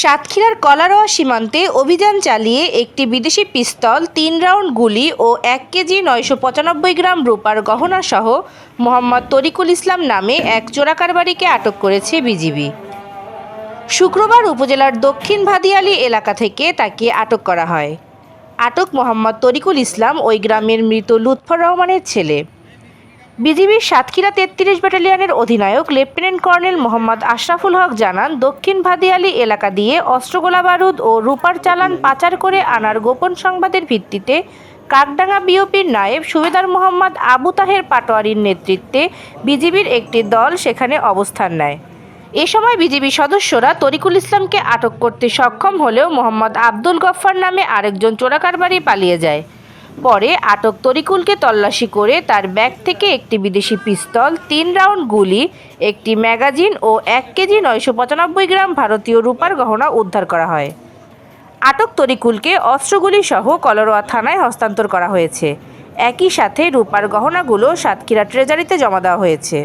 সাতক্ষীরার কলারোয়া সীমান্তে অভিযান চালিয়ে একটি বিদেশি পিস্তল, তিন রাউন্ড গুলি ও এক কেজি নয়শো পঁচানব্বই গ্রাম রূপার গহনা সহ মোহাম্মদ তরিকুল ইসলাম নামে এক চোরাকারবারিকে আটক করেছে বিজিবি। শুক্রবার উপজেলার দক্ষিণ ভাদিয়ালি এলাকা থেকে তাকে আটক করা হয়। আটক মোহাম্মদ তরিকুল ইসলাম ওই গ্রামের মৃত লুৎফর রহমানের ছেলে। বিজিবির সাতক্ষীরা তেত্রিশ ব্যাটালিয়নের অধিনায়ক লেফটেন্যান্ট কর্নেল মোহাম্মদ আশরাফুল হক জানান, দক্ষিণ ভাদিয়ালি এলাকা দিয়ে অস্ত্রগোলা বারুদ ও রূপার চালান পাচার করে আনার গোপন সংবাদের ভিত্তিতে কাকডাঙ্গা বিওপির নায়েব সুবেদার মোহাম্মদ আবু তাহের পাটোয়ারির নেতৃত্বে বিজিবির একটি দল সেখানে অবস্থান নেয়। এ সময় বিজিবি সদস্যরা তরিকুল ইসলামকে আটক করতে সক্ষম হলেও মোহাম্মদ আব্দুল গফফার নামে আরেকজন চোরাকারবারি পালিয়ে যায়। পরে আটক তরিকুলকে তল্লাশি করে তার ব্যাগ থেকে একটি বিদেশি পিস্তল, তিন রাউন্ড গুলি, একটি ম্যাগাজিন ও এক কেজি নয়শো পঁচানব্বই গ্রাম ভারতীয় রূপার গহনা উদ্ধার করা হয়। আটক তরিকুলকে অস্ত্রগুলি সহ কলরোয়া থানায় হস্তান্তর করা হয়েছে। একই সাথে রূপার গহনাগুলো সাতক্ষীরা ট্রেজারিতে জমা দেওয়া হয়েছে।